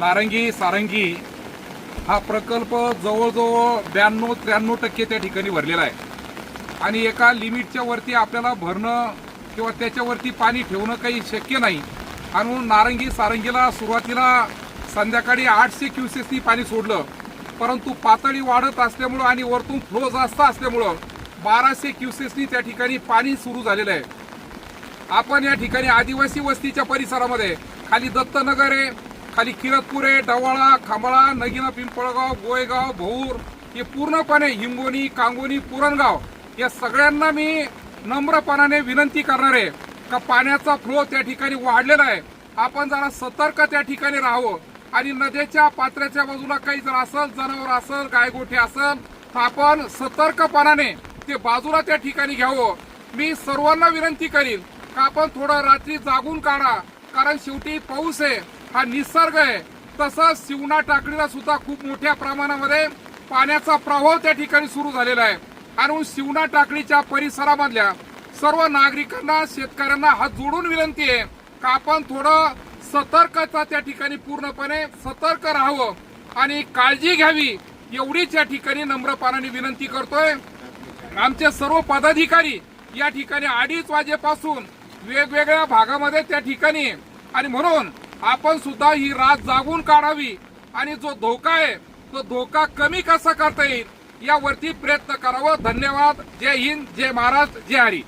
नारंगी सारंगी हा प्रकल्प जवळजवळ ब्याण्णव त्र्याण्णव टक्के त्या ठिकाणी भरलेला आहे. आणि एका लिमिटच्या वरती आपल्याला भरणं किंवा त्याच्यावरती पाणी ठेवणं काही शक्य नाही. आणि म्हणून नारंगी सारंगीला सुरुवातीला संध्याकाळी आठशे क्युसेसनी पाणी सोडलं. परंतु पातळी वाढत असल्यामुळं आणि वरतून फ्लो जास्त असल्यामुळं बाराशे क्युसेसनी त्या ठिकाणी पाणी सुरू झालेलं आहे. आपण या ठिकाणी आदिवासी वस्तीच्या परिसरामध्ये खाली दत्तनगर आहे खाली किरतपुरे डवळा डवाळा खांबाळा नगिना पिंपळगाव गोयगाव भौर हे पूर्णपणे हिंगोनी कांगोनी पुरणगाव या सगळ्यांना मी नम्रपणाने विनंती करणार आहे का पाण्याचा फ्लो त्या ठिकाणी वाढलेला आहे. आपण जरा सतर्क त्या ठिकाणी राहावं. आणि नद्याच्या पात्राच्या बाजूला काही जर असेल जनावर असेल गायगोठे असेल तर आपण सतर्कपणाने ते बाजूला त्या ठिकाणी घ्यावं. मी सर्वांना विनंती करीन का आपण थोडं रात्री जागून काढा. कारण शेवटी पाऊस आहे हा निसर्ग आहे. तसंच शिवना टाकडीला सुद्धा खूप मोठ्या प्रमाणामध्ये पाण्याचा प्रवाह त्या ठिकाणी सुरू झालेला आहे. आणि शिवना टाकडीच्या परिसरामधल्या सर्व नागरिकांना शेतकऱ्यांना हात जोडून विनंती आहे का आपण थोडं सतर्कता त्या ठिकाणी पूर्णपणे सतर्क राहावं आणि काळजी घ्यावी एवढीच या ठिकाणी नम्रपणाने विनंती करतोय. आमचे सर्व पदाधिकारी या ठिकाणी अडीच वाजेपासून वेगवेगळ्या भागामध्ये त्या ठिकाणी. आणि म्हणून आपण सुद्धा ही रात जागून काढावी. आणि जो धोका आहे तो धोका कमी कसा करता येईल यावरती प्रयत्न करावा. धन्यवाद. जय हिंद. जय महाराष्ट्र. जय हरी.